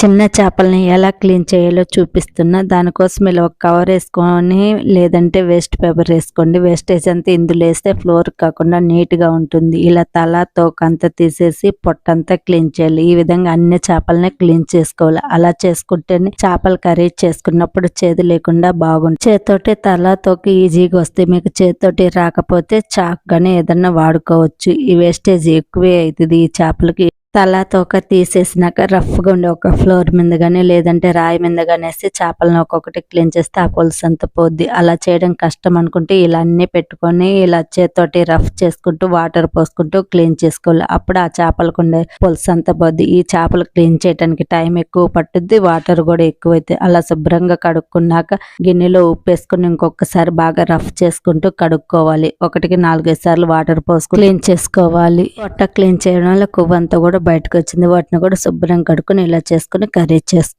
చిన్న చేపల్ని ఎలా క్లీన్ చేయాలో చూపిస్తున్నా దానికోసం ఇలా ఒక కవర్ వేసుకొని లేదంటే వేస్ట్ పేపర్ వేసుకోండి. వేస్టేజ్ అంతా ఇందులో వేస్తే ఫ్లోర్ కాకుండా నీట్గా ఉంటుంది. ఇలా తల తోకంతా తీసేసి పొట్టంతా క్లీన్ చేయాలి. ఈ విధంగా అన్ని చేపలని క్లీన్ చేసుకోవాలి. అలా చేసుకుంటేనే చేపలు కర్రీ చేసుకున్నప్పుడు చేదు లేకుండా బాగుంటుంది. చేతితోటి తల తోక ఈజీగా వస్తాయి. మీకు చేతితోటి రాకపోతే చాక్గానే ఏదన్నా వాడుకోవచ్చు. ఈ వేస్టేజ్ ఎక్కువే అవుతుంది ఈ చేపలకి. తల తోక తీసేసినాక రఫ్గా ఉండే ఒక ఫ్లోర్ మీద కానీ లేదంటే రాయి మీద కానీ వేసి చేపలను ఒక్కొక్కటి క్లీన్ చేస్తే ఆ పులుసు అంతా పోద్ది. అలా చేయడం కష్టం అనుకుంటే ఇలా అన్ని పెట్టుకొని ఇలా చేత్తోటి రఫ్ చేసుకుంటూ వాటర్ పోసుకుంటూ క్లీన్ చేసుకోవాలి. అప్పుడు ఆ చేపలకు ఉండే పులుసు అంతా పోద్ది. ఈ చేపలు క్లీన్ చేయడానికి టైం ఎక్కువ పట్టుద్ది వాటర్ కూడా ఎక్కువైతే అలా శుభ్రంగా కడుక్కున్నాక గిన్నెలో ఉప్పు వేసుకుని ఇంకొకసారి బాగా రఫ్ చేసుకుంటూ కడుక్కోవాలి. ఒకటికి నాలుగైదు సార్లు వాటర్ పోసుకుని క్లీన్ చేసుకోవాలి. పొట్ట క్లీన్ చేయడం వల్ల కొవ్వంతా కూడా బయటకు వచ్చింది వాటిని కూడా శుభ్రం కడుక్కుని ఇలా చేసుకుని కర్రీ చేసుకో